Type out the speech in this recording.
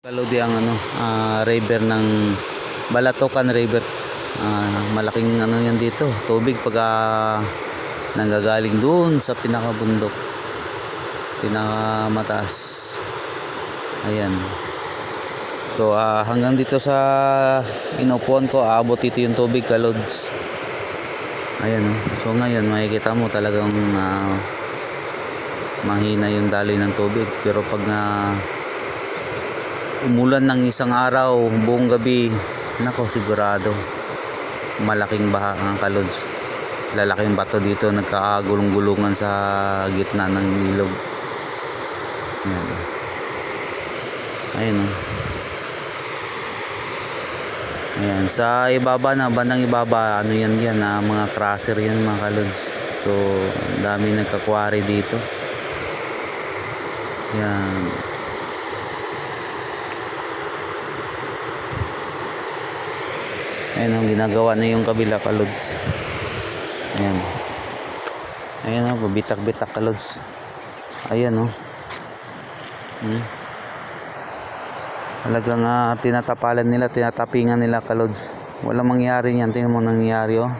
Kalodi ang ano, ah, river ng Balatokan River. Ah, malaking ano yan dito, tubig pag ah, nanggagaling doon sa pinakabundok. Pinakamataas. Ayan. So ah, hanggang dito sa inupuan ko, aabot dito yung tubig kalods. Ayan oh. So ngayon makikita mo talagang ah, mahina yung daloy ng tubig. Pero pag na umulan ng isang araw, buong gabi, nako sigurado malaking baha ang kalods. Lalaking bato dito nagkakagulong-gulungan sa gitna ng ilog. Ayan. Ayan oh. Ayan, sa ibaba na, bandang ibaba, ano yan yan, ah, mga crusher yan mga kalods. So, dami nagkakwari dito. Yan. Ayan ang ginagawa na yung kabila kalods. Ayan. Ayan o, bitak-bitak kalods. Ayan o. Hmm. Talagang ah, tinatapalan nila, tinatapingan nila kalods. Walang mangyari yan. Tingnan mo nangyari oh.